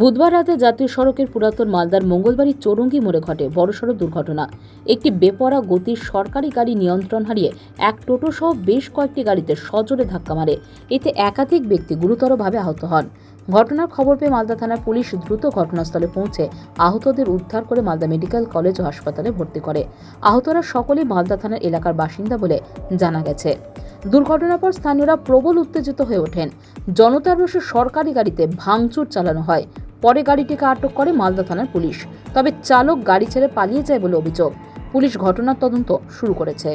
বুধবার রাতে জাতীয় সড়কের পুরাতন মালদার মঙ্গলবাড়ির চৌরঙ্গি মোড়ে ঘটে বড়সড় দুর্ঘটনা। একটি বেপরা গতির সরকারি গাড়ি নিয়ন্ত্রণ হারিয়ে এক টোটো সহ বেশ কয়েকটি গাড়িতে সজোরে ধাক্কা মারে। এতে একাধিক ব্যক্তি গুরুতরভাবে আহত হন। ঘটনার খবর পেয়ে মালদা থানার পুলিশ দ্রুত ঘটনাস্থলে পৌঁছে আহতদের উদ্ধার করে মালদা মেডিকেল কলেজ ও হাসপাতালে ভর্তি করে। আহতরা সকলেই মালদা থানার এলাকার বাসিন্দা বলে জানা গেছে। দুর্ঘটনার পর স্থানীয়রা প্রবল উত্তেজিত হয়ে ওঠেন। জনতার রোষে সরকারি গাড়িতে ভাঙচুর চালানো হয়। পরে গাড়িটিকে আটক করে মালদা থানার পুলিশ। তবে চালক গাড়ি ছেড়ে পালিয়ে যায় বলে অভিযোগ। পুলিশ ঘটনার তদন্ত শুরু করেছে।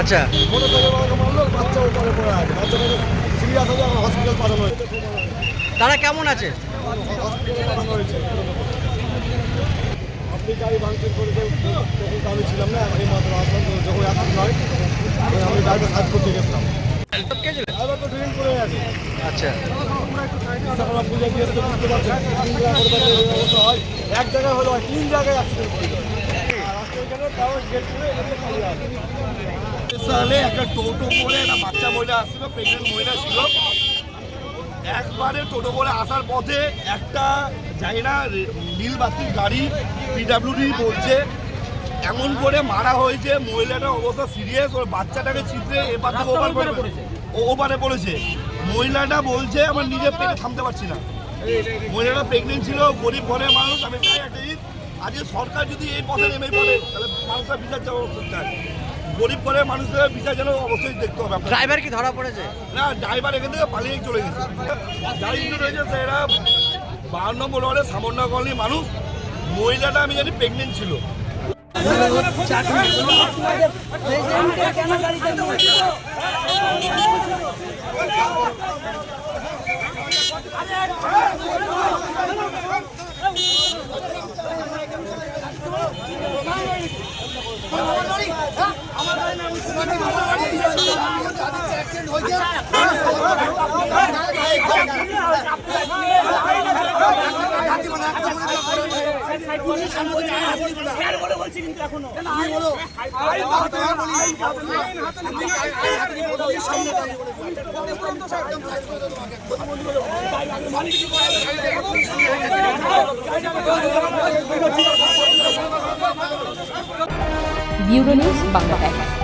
আচ্ছা। তারা কেমন আছে? আপনি গাড়ি ভাঙচুর করেছে তখন তো আমি ছিলাম না আমি মাত্র আসলাম যখন এখন নয় আমি এক জায়গায় হলো তিন জায়গায় একটা টোটো করে একটা বাচ্চা মহিলা আসছিল প্রেগনেন্ট মহিলা ছিল একবারে টোটো করে আসার পথে একটা জানি না রে- নীল বাতির গাড়ি পিডাব্লিউডি বলছে। এমন করে মারা হয়েছে মহিলাটার অবস্থা সিরিয়াস ওর বাচ্চাটাকে ছিটে এবার থেকে ওপার ও ওপারে পড়েছে। মহিলাটা বলছে আমার নিজের পেটে থামতে পারছি না। মহিলাটা প্রেগনেন্ট ছিল গরিব ঘরের মানুষ আমি চাই একটা জিনিস আজকে সরকার যদি এই পথে নেমে পড়ে তাহলে মানুষরা বিচার চাওয়া চায় গরিব ঘরের মানুষদের বিচার যেন অবশ্যই দেখতে হবে ড্রাইভার কি ধরা পড়েছে? না ড্রাইভার এখান থেকে পালিয়ে চলে গেছে। গাড়ি কিন্তু রয়েছে এরা বাহান্ন নম্বর ওয়ার্ডে সামন্না কলোনি মানুষ মহিলাটা আমি জানি প্রেগনেন্ট ছিল। আমার ব্যুরো নিউজ বাংলা